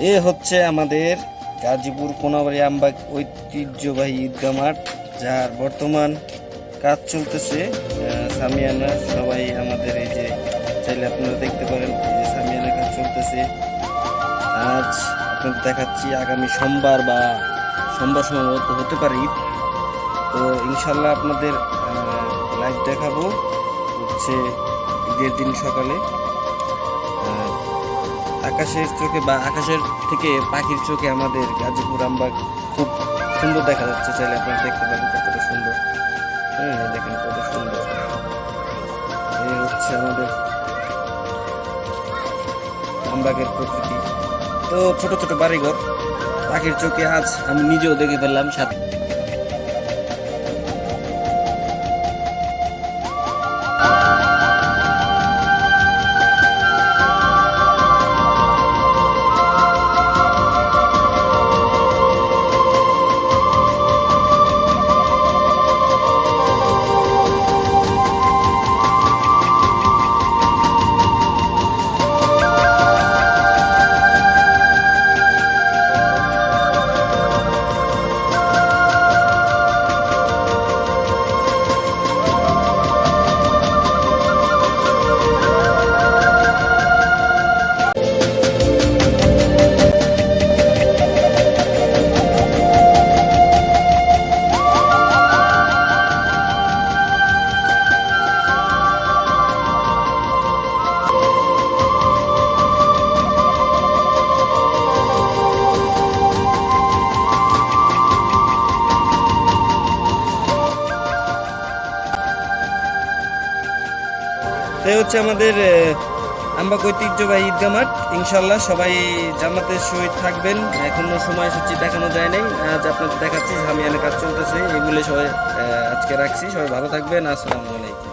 এ হচ্ছে আমাদের গাজীপুর কোনাবাড়ি আমবাগ ঐতিহ্যবাহী ঈদগাহ মাঠ, যার বর্তমান কাজ চলতেছে। সামিয়ানা, সবাই আমাদের এই যে চাইলে আপনারা দেখতে পারেন যে সামিয়ানা কাজ চলতেছে। আজ আপনাদের দেখাচ্ছি আগামী সোমবার বা সোমবার সম্ভবত হতে পারে ঈদ। তো ইনশাল্লাহ আপনাদের লাইভ দেখাবো হচ্ছে ঈদের দিন সকালে। আকাশের চোখে বা আকাশের থেকে পাখির চোখে আমাদের গাজীপুর আমবাগ খুব সুন্দর দেখা যাচ্ছে। চাইলে আপনারা দেখতে পারেন কতটা সুন্দর। হ্যাঁ দেখেন কত সুন্দর। এই হচ্ছে আমাদের আমবাগের প্রকৃতি। তো ছোট ছোট বাড়িঘর, পাখির চোখে আজ আমি নিজেও দেখে ফেললাম সাথে। তাই হচ্ছে আমাদের আমরা ঐতিহ্যবাহী ঈদগা মাঠ। ইনশাল্লাহ সবাই জামাতের সহিত থাকবেন। এখনও সময়সূচি দেখানো যায় নাই। আজ আপনাদের দেখাচ্ছি আমি কাজ চলতেছে। এগুলো সবাই আজকে রাখছি। সবাই ভালো থাকবেন। আসসালামু আলাইকুম।